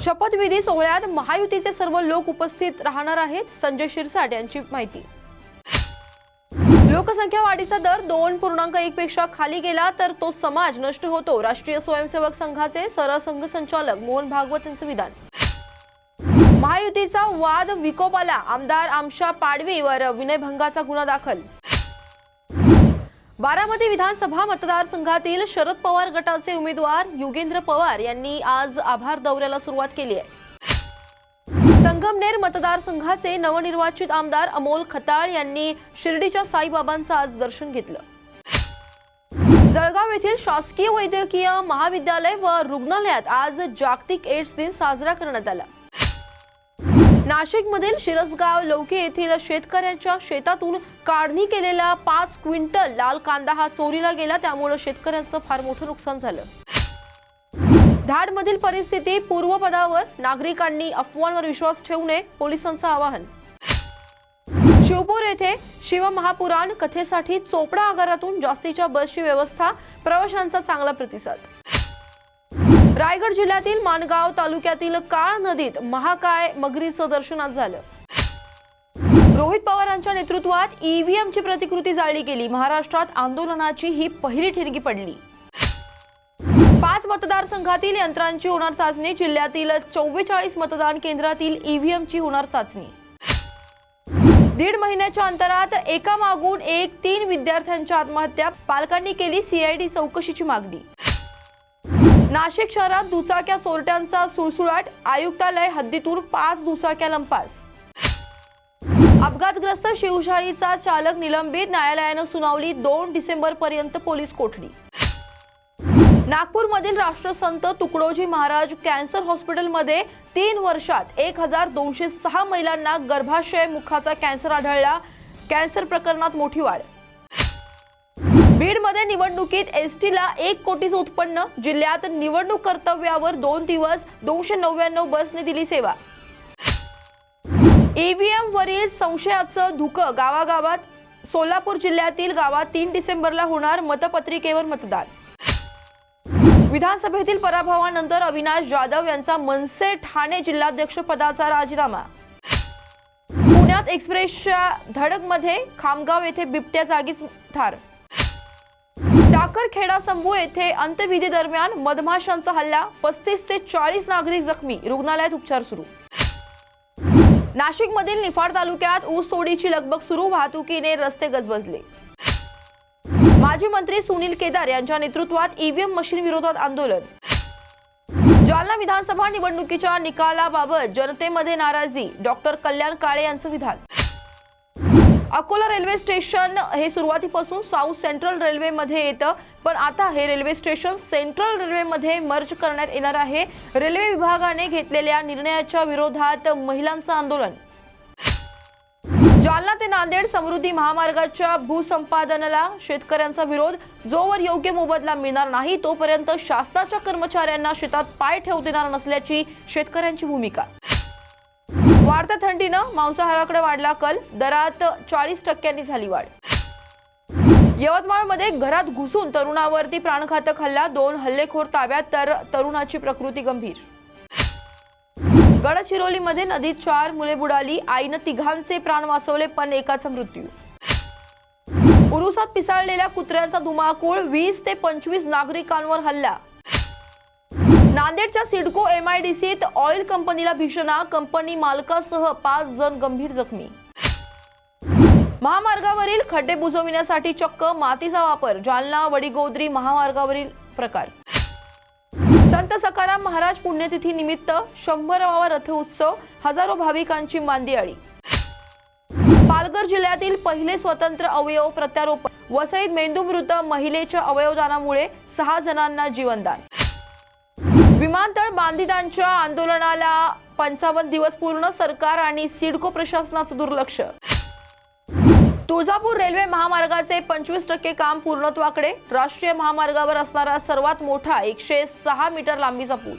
शपथविधी सोहळ्यात महायुतीचे सर्व लोक उपस्थित राहणार आहेत. संजय शिरसाट यांची माहिती. लोकसंख्या वाढीचा दर दोन पूर्णांक एक पेक्षा खाली गेला तर तो समाज नष्ट होतो. राष्ट्रीय स्वयंसेवक संघाचे सरसंघ संचालक मोहन भागवत यांचं विधान महायुतीचा वाद विकोपाला आमदार आमशा पाडवीवर विनयभंगाचा गुन्हा दाखल. बारामती विधानसभा मतदारसंघातील शरद पवार गटाचे उमेदवार युगेंद्र पवार यांनी आज आभार दौऱ्याला सुरुवात केली आहे. संगमनेर मतदारसंघाचे नवनिर्वाचित आमदार अमोल खताळ यांनी शिर्डीच्या साईबाबांचं आज दर्शन घेतलं. जळगाव येथील शासकीय वैद्यकीय महाविद्यालय व रुग्णालयात आज जागतिक एड्स दिन साजरा करण्यात आला. नाशिकमधील शिरसगाव लौकी येथील शेतकऱ्यांच्या शेतातून काढणी केलेला पाच क्विंटल लाल कांदा हा चोरीला गेला. त्यामुळे शेतकऱ्यांचं फार मोठं नुकसान झालं. धाडमधील परिस्थिती पूर्वपदावर नागरिकांनी अफवांवर विश्वास ठेवू नये पोलिसांचं आवाहन. शिवपूर येथे शिवमहापुराण कथेसाठी चोपडा आगारातून जास्तीच्या बसची व्यवस्था प्रवाशांचा चांगला प्रतिसाद. रायगड जिल्ह्यातील माणगाव तालुक्यातील काळ नदीत महाकाय मगरीचं दर्शनात झालं. रोहित पवारांच्या नेतृत्वात ईव्हीएमची प्रतिकृती जाळली गेली. महाराष्ट्रात आंदोलनाची ही पहिली ठिणगी पडली. पाच मतदारसंघातील यंत्रांची होणार चाचणी जिल्ह्यातील चव्वेचाळीस मतदान केंद्रातील ईव्हीएम ची होणार चाचणी. दीड महिन्याच्या अंतरात एका मागून एक तीन विद्यार्थ्यांच्या आत्महत्या पालकांनी केली सीआयडी चौकशीची मागणी. नाशिक शहरात दुचाक्या चोरट्यांचा सुळसुळाट. आयुक्तालय हद्दीतून पाच दुचाक्या लंपास. अपघातग्रस्त शिवशाहीचा चालक निलंबित. न्यायालयानं सुनावली दोन डिसेंबर पर्यंत पोलीस कोठडी. नागपूरमधील राष्ट्रसंत तुकडोजी महाराज कॅन्सर हॉस्पिटलमध्ये तीन वर्षात एक हजार दोनशे सहा महिलांना गर्भाशय मुखाचा कॅन्सर आढळला. कॅन्सर प्रकरणात मोठी वाढ. बीडमध्ये निवडणुकीत एसटीला एक कोटीचं उत्पन्न जिल्ह्यात निवडणूक कर्तव्यावर दोन दिवस दोनशे नव्याण्णव बसने दिली सेवा. ईव्हीएम वरील संशयाचं धुकं गावागावात सोलापूर जिल्ह्यातील गावात तीन डिसेंबरला होणार मतपत्रिकेवर मतदान. विधानसभेतील पराभवानंतर अविनाश जाधव यांचा मनसे ठाणे जिल्हाध्यक्ष पदाचा राजीनामा. पुण्यात एक्सप्रेसच्या धडकमध्ये खामगाव येथे बिबट्या जागीच ठार. टाकरखेडा संभू येथे अंत्यविधी दरम्यान मधमाशांचा हल्ला पस्तीस ते चाळीस नागरिक जखमी रुग्णालयात उपचार सुरू. नाशिकमधील निफाड तालुक्यात ऊस तोडीची लगबग सुरू वाहतुकीने रस्ते गजबजले. माजी मंत्री सुनील केदार यांच्या नेतृत्वात ईव्हीएम मशीन विरोधात आंदोलन. जालना विधानसभा निवडणुकीच्या निकालाबाबत जनतेमध्ये नाराजी डॉक्टर कल्याण काळे यांचं विधान. अकोला रेल्वे स्टेशन हे सुरुवातीपासून साऊथ सेंट्रल रेल्वेमध्ये येतं. पण आता हे रेल्वे स्टेशन सेंट्रल रेल्वेमध्ये मर्ज करण्यात येणार आहे. रेल्वे विभागाने घेतलेल्या निर्णयाच्या विरोधात महिलांचं आंदोलन. जालना ते नांदेड समृद्धी महामार्गाच्या भूसंपादनाला शेतकऱ्यांचा विरोध. जोवर योग्य मोबदला मिळणार नाही तोपर्यंत शासनाच्या कर्मचाऱ्यांना शेतात पाय ठेवू देणार नसल्याची शेतकऱ्यांची भूमिका. वाढत्या थंडीनं मांसाहाराकडे वाढला कल दरात चाळीस टक्क्यांनी झाली वाढ. यवतमाळमध्ये घरात घुसून तरुणावरती प्राणघातक हल्ला दोन हल्लेखोर ताब्यात तर तरुणाची प्रकृती गंभीर. गडचिरोलीमध्ये नदीत चार मुले बुडाली आईनं तिघांचे प्राण वाचवले पण एकाचा मृत्यू. उरुसात पिसाळलेल्या कुत्र्यांचा धुमाकूळ वीस ते पंचवीस नागरिकांवर हल्ला. नांदेडच्या सिडको एमआयडीसीत ऑइल कंपनीला भीषणा कंपनी मालकासह पाच जण गंभीर जखमी. महामार्गावरील खड्डे बुजविण्यासाठी चक्क मातीचा वापर. जालना वडीगोद्री महामार्गावरील प्रकार. संत सकाराम महाराज पुण्यतिथी निमित्त शंभरावा रथ उत्सव. हजारो भाविकांची मांदियाळी. पालघर जिल्ह्यातील पहिले स्वतंत्र अवयव प्रत्यारोपण. वसईत मेंदूमृत महिलेच्या अवयवदानामुळे सहा जणांना जीवनदान. विमानतळ बांधितांच्या आंदोलनाला पंचावन्न दिवस पूर्ण सरकार आणि सिडको प्रशासनाचं दुर्लक्ष. तुळजापूर रेल्वे महामार्गाचे पंचवीस टक्के काम पूर्णत्वाकडे राष्ट्रीय महामार्गावर असणारा सर्वात मोठा एकशे सहा मीटर लांबीचा पूल.